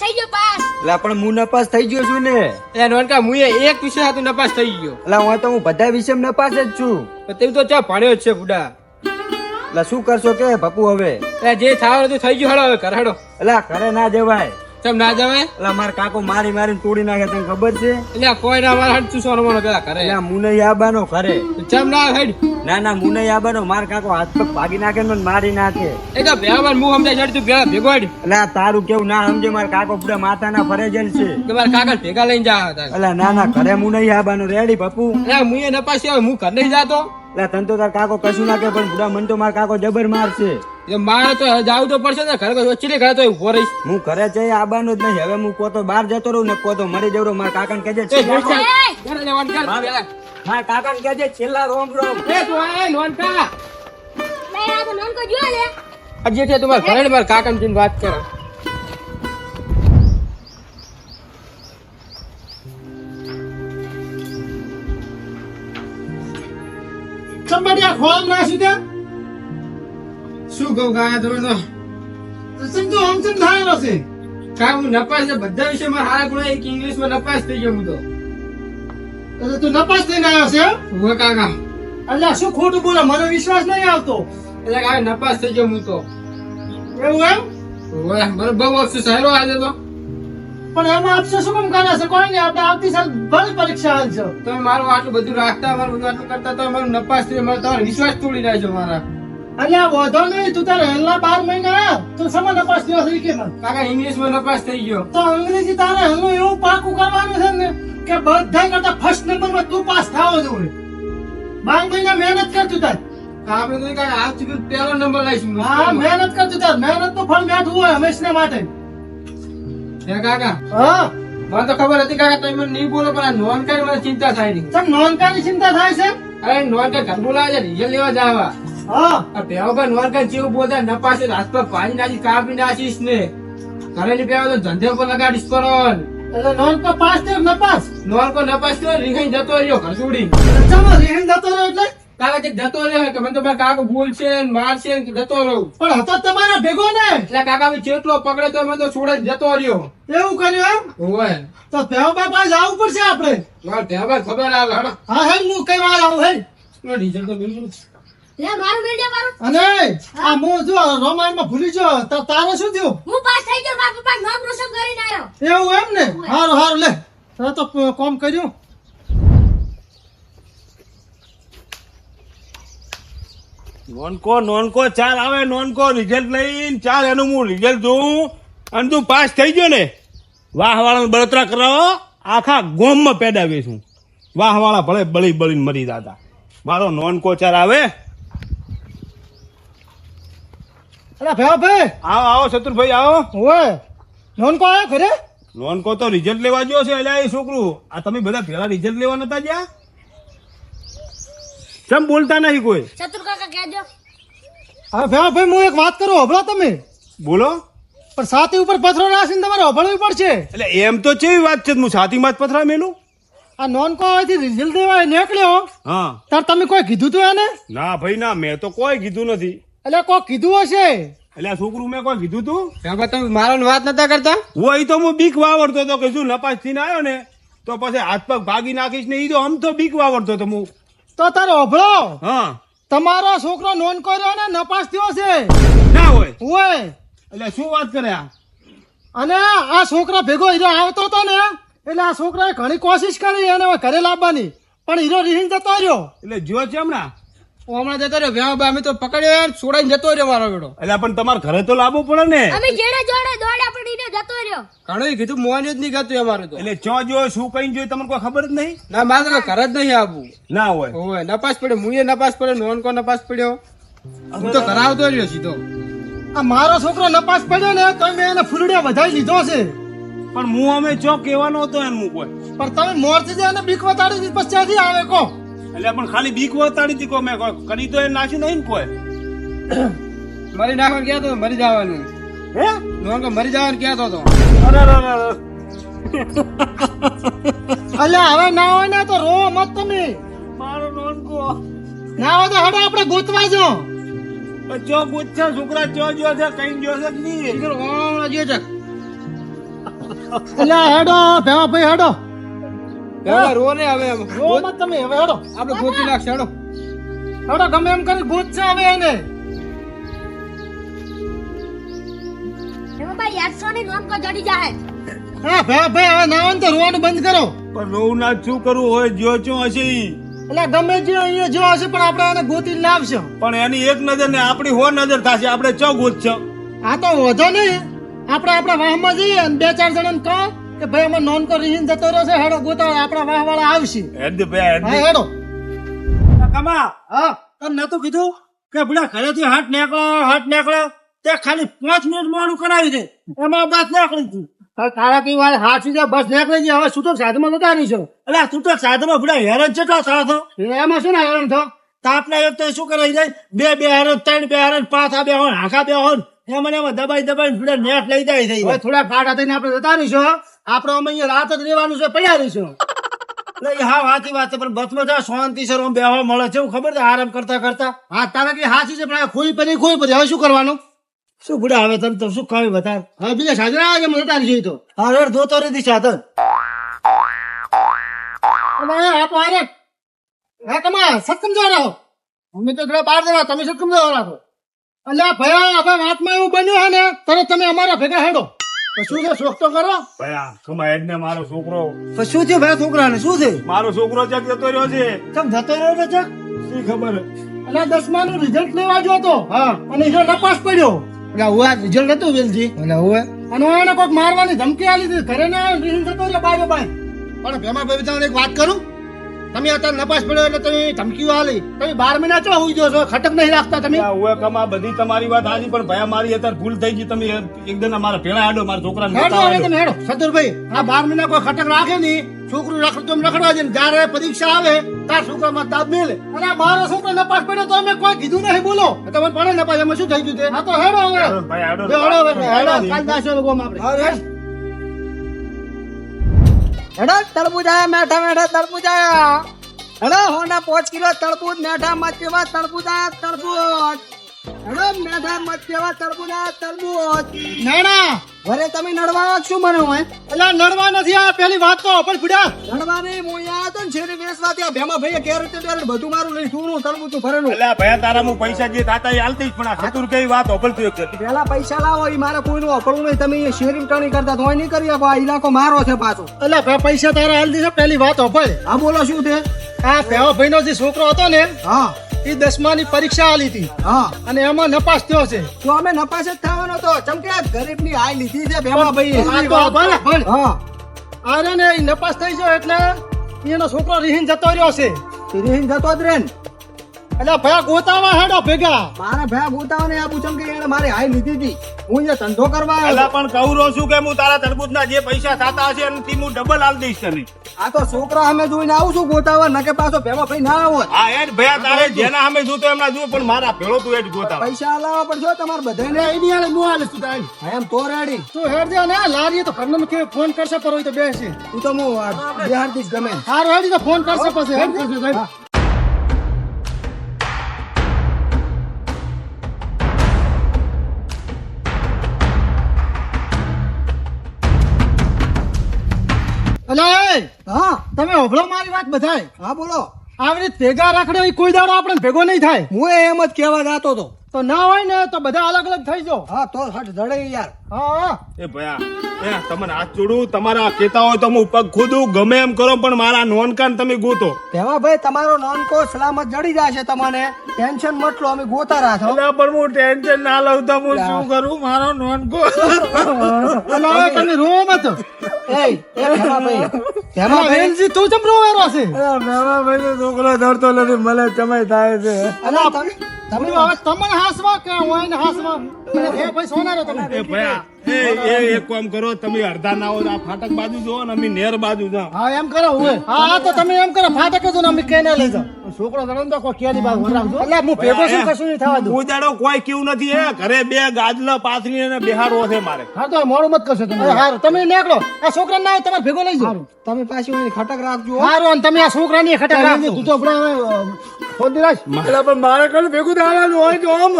થઈ ગયો પાસ. એટલે પણ હું નપાસ થઈ ગયો છું ને. એ નોનકા મુએ એક વિષય હતું નપાસ થઈ ગયો. એટલે હું તો હું બધા વિષયમાં નપાસ જ છું. તે તો ચા ભણ્યો જ છે બુડા. એટલે શું કરશો કે ભપુ હવે? એટલે જે થાવ હતું થઈ ગયું હળો હવે કર હળો એટલે ઘરે ના જવાય. ચમ ના જવાય એટલે મારા કાકો મારી મારીને તોડી નાખે તને ખબર છે? એટલે કોઈ ના મારા હાથ ચૂસવાનો મને પેલા કરે એટલે મુને આબાનો કરે કેમ ના હેડ? ના ના મુને આબાનો માર કાકો હાથ પગ ભાગી નાખે ને મને મારી નાખે. એ તો ભેગા મુ સમજાય જડ તું ભેગા ભેગો હેડ એટલે તારું કેવું ના સમજે મારા કાકો પૂરા માથાના ફરે જેલ છે. કે મારા કાકા ભેગા લઈને જા એટલે ના ના ઘરે મુને આબાનો રેડી પપ્પુ. એટલે મુએ નપાસી આવે મુ ઘર નહીં જાતો. એટલે તને તો તાર કાકો કશું નાખે પણ બુડા મન તો મારા કાકો જબર મારશે. મારે તો જાવું તો પડશે ને ઘરે વચ્ચે ઘરે તો ઊભો રહીશ. હું ઘરે જઈ આવવાનું જ નહીં હવે હું કોતો બહાર જતો રહું ને કોતો મરી જવું મારા કાકાને કહેજે. મારા કાકાને કહેજે છેલ્લા રોમ રોમ. એ તું આ નોનકા. બે આ તો નોનકો જો લે. આ જે છે તમારા ઘરે મારા કાકા ને વાત કરો. તમે તો સમજો હમસમ થાય છે. કા હું નપાસ છે? બધા વિષયમાં હારા ગુણ એક ઇંગ્લિશમાં નપાસ થઈ ગયો હું તો. એટલે તું નપાસ થઈને આવ્યો છે એમ? હું કાકા? અલ્યા શું ખોટું બોલે? મને વિશ્વાસ નહીં આવતો. એટલે કાકા નપાસ થઈ ગયો હું તો. એવું એમ? ઓય, મને બહુ અફસોસ આવ્યો આજે તો. પણ એમાં આપશે શું કેમ કરે છે? કોઈ નહીં આપણે આવતી સાલ ભલે પરીક્ષા હાલ છે. તમે મારું આટલું બધું રાખતા મારું બધું આટલું કરતા તો મારું નપાસ થઈ. મારો તમારો વિશ્વાસ તોડી નાખ્યો મારા. અલ્યા વધો નહીં તું તારે હેલના બાર મહિના તું સમા નપાસ થયો છે ઈ કે કાકા ઇંગ્લિશ ઇંગ્લિશમાં નપાસ થઈ ગયો. તો અંગ્રેજી તારે હેલું એવું પાકું કરવાનું છે ને કે બધા કરતા ફર્સ્ટ નંબરમાં તું પાસ થાવો જોઈએ. બાર મહિના મહેનત કર તું તાર. આપણે તો કાકા આજ સુધી પહેલો નંબર લાવીશું હા. મહેનત કર તું તાર. મહેનતનું ફળ મેઠું હોય હંમેશને માટે. હે કાકા હા. મને તો ખબર હતી કાકા તમે મને નહીં બોલો પણ નોન કરી મને ચિંતા થાય નહીં ચમ નોંધકાની ચિંતા થાય છે? અરે નોન ઘર બોલાવે છે રિઝલ્ટ લેવા જવા. હા. પર નોન જેવું બોલતા છે પર પાણી નાખી કાપી નાખીશ ને. ઘરે ની તો ધંધે પર લગાડીશ કરો એટલે તો પાસ થયો નપાસ? નોન કો નપાસ થયો રીંખાઈ જતો રહ્યો ઘર છોડી રીહીન જતો રહ્યો એટલે? કાકા જે જતો રહ્યો કે મને તો કાકો બોલશે ને માર છે જતો રહું પણ હતો તમારા ભેગો ને. એટલે કાકા જેટલો પકડે તો મને તો છોડે જતો રહ્યો. એવું કર્યું એમ? હોય તો ભેવ પાસે જવું પડશે આપણે. ત્યાં ખબર આવે હા હે હું કઈ વાર આવું હે રિઝલ્ટ તો બિલકુલ અને આ હું જો રોમાનમાં ભૂલી જો તારે શું થયું? હું પાસ થઈ ગયો બાપુ પાસ નામ રોશન કરીને આવ્યો એવું એમ ને? હારું હારું લે. તારે તો કોમ કર્યું. નોનકો નોનકો ચાર આવે નોનકો રિઝલ્ટ લઈને ચાલ એનું હું રિઝલ્ટ જોઉં. અને તું પાસ થઈ ગયો ને વાહ વાળા બળતરા કરાવો આખા ગોમમાં પેડાવે છું વાહ વાળા ભલે બળી બળીને મરી જાતા મારો નોનકો ચાર આવે. અરે ભાઈ ભાઈ. આવો આવો શત્રુભાઈ આવો. ઓય નોન કો આયો ઘરે? નોનકો તો રિઝલ્ટ લેવા ગયો છે એટલે એ છોકરું. આ તમે બધા પેલા રિઝલ્ટ લેવા નતા ગયા? કેમ બોલતા નહીં કોઈ? શત્રુ કાકા કહેજો હવે ભાઈ ભાઈ હું એક વાત કરું હભળો તમે. બોલો. પણ સાથી ઉપર પથરો રાખીને તમારે હભળવી પડશે. એટલે એમ તો કેવી વાત છે હું સાતીમાં જ પથરા મેલું? આ નોન કો અહીંથી રિઝલ્ટ દેવા નીકળ્યો. હા. તાર તમે કોઈ કીધું તું એને? ના ભાઈ ના મેં તો કોઈ કીધું નથી. એટલે કોઈ કીધું હશે? એટલે છોકરું મેં કોઈ કીધું તું? તમે મારો વાત નતા કરતા? હું તો હું બીક વાવડતો હતો કે શું નપાસ થઈને આવ્યો ને તો પછી હાથ પગ ભાગી નાખીશ ને એ તો આમ તો બીક વાવડતો હતો હું. તો તારે હભળો હા. તમારો છોકરો નોન કર્યો ને નપાસ થયો છે. ના હોય. હોય એટલે શું વાત કરે આ? અને આ છોકરા ભેગો હીરો આવતો હતો ને એટલે આ છોકરાએ ઘણી કોશિશ કરી અને ઘરે લાવવાની. પણ હીરો રીહીન જતો રહ્યો. એટલે જો છે હમણાં? હમણાં જતો રહ્યો. વ્યાહ બા અમે તો પકડ્યો યાર છોડાઈને જતો રહ્યો મારો બેડો એટલે પણ તમારે ઘરે તો લાવવું પડે ને. અમે જેડે જોડે દોડ્યા પડીને જતો રહ્યો. ઘણું કીધું મોન જ નહીં ગતું અમારે તો. એટલે ચો જો શું કઈ જોયું તમને કોઈ ખબર જ નહીં? ના મારે તો ઘર જ નહીં આવવું. ના હોય. હોય નપાસ પડ્યો મુએ નપાસ પડ્યો નોન કો નપાસ પડ્યો. હું તો કરાવતો રહ્યો સીધો. આ મારો છોકરો નપાસ પડ્યો ને તો મેં એને ફૂલડ્યા વધારી લીધો છે. પણ હું અમે ચો કહેવાનો હતો એમ હું કોઈ. પણ તમે મોરથી જ એને બીક વતાડી પછી આવે કો એટલે પણ ખાલી બીક વતાડી હતી કોઈ મેં કરી તો એ નાખ્યું નહીં કોઈ? મરી નાખવાનું ક્યાં તો? મરી જવાનું. હે? નોંગ મરી જવાનું ક્યાં તો તો? અરે અરે, હવે ના હોય ને તો રો મત તમે. મારો નોનકો. ના હોય તો હવે આપણે ગોતવા જો. ચો ગુચ્છા છોકરા ચો જો છે કઈ જો છે નહીં? જે છે. એટલે હેડો ભેવા ભાઈ હેડો. પેલા રો ને હવે રો મત તમે હવે હેડો. આપણે ગોતી નાખશે હેડો. હેડો ગમે એમ કરી ભૂત છે હવે એને. ભાઈ એકસો ની નોંધ કો જડી જાય હા ભેવા ભાઈ હવે નાવાનું તો રોવાનું બંધ કરો. પણ રોવું ના શું કરવું હોય જો હશે ઈ. એટલે ગમે જે અહીંયા જો હશે પણ આપણે એને ગોતી લાવશે. પણ એની એક નજર ને આપણી હો નજર થશે આપણે ચો ગોત છે આ તો વધો નહીં. આપણે આપણા વાહમાં જઈએ અને બે ચાર જણાને કહો. કે ભાઈ અમે નોન કો રીહીન જતો રહ્યો છે હેડો ગોતા આપણા વાહ વાળા આવશે. હેડ ભાઈ હેડ. હા હેડો. કમા હા. તને નતું કીધું કે પેલા ઘરેથી હાથ નીકળો હાથ નીકળો? તે ખાલી પાંચ મિનિટ મોડું કરાવી દે. એમાં બસ નીકળી તું હવે તારા કઈ વાર હાચી જાય બસ નીકળી જાય હવે છૂટક સાધમાં નતા રહીશો એટલે તું તો સાધમાં બુડા હેરાન ચેટલો થયો હતો એમાં શું ના હેરાન થયો? તાપના એક તો શું કરાવી જાય? બે બે હેરાન ત્રણ બે હેરાન પાંચ આ બે હોન હાકા બે હોન એમાં એમાં દબાઈ દબાઈ પેલા નેટ લઈ જાય થઈ થોડા ફાટા થઈને આપણે જતા રહીશું આપણે અમે અહીંયા રાત જ રહેવાનું છે પડ્યા રહીશું. એટલે હા વાતી વાત છે, પણ બસમાં જા શાંતિ સર આમ બેહવા મળે છે એવું ખબર છે આરામ કરતા કરતા? હા તારા કઈ હાચી છે પણ ખોઈ પડી ખોઈ પડી હવે શું કરવાનું? શું બુડા હવે તને તો શું ખાવી વધારે? હવે બીજા સાધન આવે મને તારી જોઈ તો. હા રેડ ધોતો રેતી સાધન અને આ તો આરે હા તમે સત્કમ જો રહો અમે તો થોડા બાર જવા તમે સત્કમ જો રાખો એટલે ભયા આપણા વાતમાં એવું બન્યું હે ને તરત તમે અમારા ભેગા હેડો. શું છે શોખ તો કરો? ભાઈ આ ને મારો છોકરો. તો શું છે ભાઈ છોકરાને? શું છે મારો છોકરો ક્યાંક જતો રહ્યો છે. ચમ જતો રહ્યો ને ચક શી ખબર? એટલે દસમા નું રિઝલ્ટ લેવા જો તો હા. અને એ નપાસ પડ્યો. એટલે હું રિઝલ્ટ હતું વેલજી? એટલે હું. અને એને કોઈક મારવાની ધમકી આલી હતી ઘરે ને રિઝલ્ટ જતો રહ્યો બાય બાય. પણ ભેમા ભાઈ એક વાત કરું? તમે અત્યારે નપાસ પડ્યો એટલે તમે ધમકીઓ આલી તમે બાર મહિના ચો હોઈ છો? ખટક નહીં રાખતા તમે? હવે કમા બધી તમારી વાત હાજી પણ ભયા મારી અત્યારે ભૂલ થઈ ગઈ. તમે એકદમ અમારા ભેળા હાડો મારા છોકરાને હેડો હવે તમે હેડો. સતુરભાઈ આ બાર મહિના કોઈ ખટક રાખે નહીં. છોકરું રખડ તો રખડવા દે ને જ્યારે પરીક્ષા આવે તાર છોકરામાં દાબ મેલે. અને આ મારો છોકરો નપાસ પડ્યો તો અમે કોઈ કીધું નહીં બોલો. તમે પડે નપાસ એમાં શું થઈ ગયું તે? આ તો હેડો હવે. હેડો હવે હેડો. કાલ દાસો લોકો આપણે. હેડો તરબૂજ આયા મેઠા મેઠા તરબૂજ આયા હેડો, હોના પાંચ કિલો તરબૂજ મેઠા મત જેવા તરબૂજ મત તમે નડવા શું મને હોય એટલે નડવા નથી આ પેલી વાત તો પણ નડવા નહીં હું હતો ને શેરી ત્યાં ભેમા ભાઈએ ને બેરેટ બધું મારું લઈ શું તરબૂજ તું ભરેલું? એટલે ભાઈ તારા હું પૈસા જે એ હાલતી જ પણ આ ચતુર કેવી વાત હોભળતું એક પેલા પૈસા લાવો એ મારે કોઈનું અપડવું નહીં. તમે શેરી ટણી કરતા તો નહીં કરી શકો આ ઇલાકો મારો છે પાછો. એટલે પૈસા તારા હાલતી છે પેલી વાત હોભળ હા બોલો શું છે? આ ભેવા ભાઈ નો જે છોકરો હતો ને હા. એ દસમા ની પરીક્ષા આલી હતી. હા. અને એમાં નપાસ થયો છે. તો અમે નપાસ જ થવાનો તો ચમકે ગરીબની હાય લીધી છે ભેમા ભાઈ. હા. આને ને નપાસ થઈ ગયો એટલે એનો છોકરો રીહીન જતો રહ્યો છે. તિરીહીન જતો જ રહે ને. એટલે ભાઈ ગોતાવા હેડો ભેગા. મારા ભયા ગોતાવાને ને પૂછમ કે એને મારી હાઈ લીધી હતી. હું જે ધંધો કરવા આવ્યો અલા પણ કહું રહું છું કે હું તારા તરબૂચના જે પૈસા થાતા હશે એનાથી હું ડબલ આલ દઈશ તને. આ તો છોકરા અમે જોઈને આવું છું ગોતાવા નકે પાછો ભેગો ભાઈ ના આવો. આ એડ ભયા તારે જેના અમે જોતો એમના જો પણ મારા ભેળો તું એડ ગોતા પૈસા લાવવા પડશે તમારે બધાને એટલે આલે નું હું હાલે તું તારી. એમ તો રેડી. તું હેડ દે ને લારીએ તો ઘરનો કે ફોન કરશે પર હોય તો બેસી. તું તો હું બિહારથી જ ગમે. હારો હેડી તો ફોન કરશે પછી હેડ. કરશે હા તમે ઓભળો મારી વાત બધાય. હા બોલો. આવી રીતે ભેગા રાખડે કોઈ દાડો આપણે ભેગો નહીં થાય. હું એમ જ કહેવા જતો હતો. તો ના હોય ને તો બધા અલગ અલગ થઈ જાઓ. હા તો હટ ધડે યાર. હા. એ ભયા. તમને હાથ જોડું તમારા કેતા હોય તો હું પગ ખુદું ગમે એમ કરો પણ મારા નોનકાન તમે ગોતો. તેવા ભાઈ તમારો નોનકો સલામત જડી જશે તમને. ટેન્શન મતલો અમે ગોતા રાખો અલા પણ હું ટેન્શન ના લઉં તો હું શું કરું? મારો નોનકો. અલા કને રો મત. એ તેવા ભાઈ તેવા ભાઈ. તું ચમ રોવેરો છે? છોકરો ધરતો નથી મને ચમાઈ થાય છે. અલા તમે? તમે તમે હવે તમને હાસવા કે હું એને હાસવા? એ ભાઈ સોનારો તમે. એ ભયા એ એ એક કામ કરો તમે અડધા ના આ ફાટક બાજુ જો ને અમે નેર બાજુ જાઓ. હા એમ કરો હવે. હા હા તો તમે એમ કરો ફાટક જો ને અમે કેને લઈ જાઓ. છોકરો ધરમ તો કોઈ કેરી બાગ વરાવજો એટલે હું ભેગો છું કશું નહીં થવા દઉં? હું જાણો કોઈ કેવું નથી હે. ઘરે બે ગાજલા પાથરી અને બેહાડવો છે મારે. હા તો મોડું મત કરશો તમે. હારું. તમે નીકળો. આ છોકરા ના આવે તમારે ભેગો લઈ જાઓ. તમે પાછી ખટક રાખજો. હારું અને તમે આ છોકરાની ખટક રાખજો. તું તો આપણે હવે, એટલે પણ મારે ભેગું હોય તો આમ.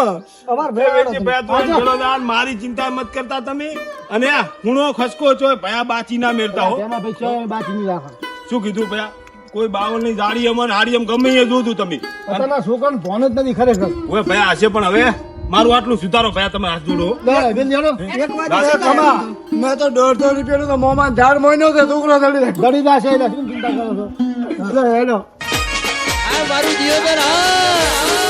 અમાર ભાઈ મારી ચિંતા મત કરતા તમે. અને આ ખૂણો ખસકો છો ભયા બાચી ના મેળતા હો. એમાં ભાઈ રાખો. શું કીધું ભયા? કોઈ બાવનની જાડી અમન હાડી એમ ગમે એ જોતું તમે. છોકરાને ભોન જ નથી ખરેખર. હવે ભયા હશે પણ હવે મારું આટલું સુધારો ભયા તમે હાથ જોડો મેં તો દોઢસો રૂપિયાનું તો મોમાં ઝાડ મોઈ નો છોકરો ચડી ચિંતા કરો છો? હેલો મારું જીવન. હા.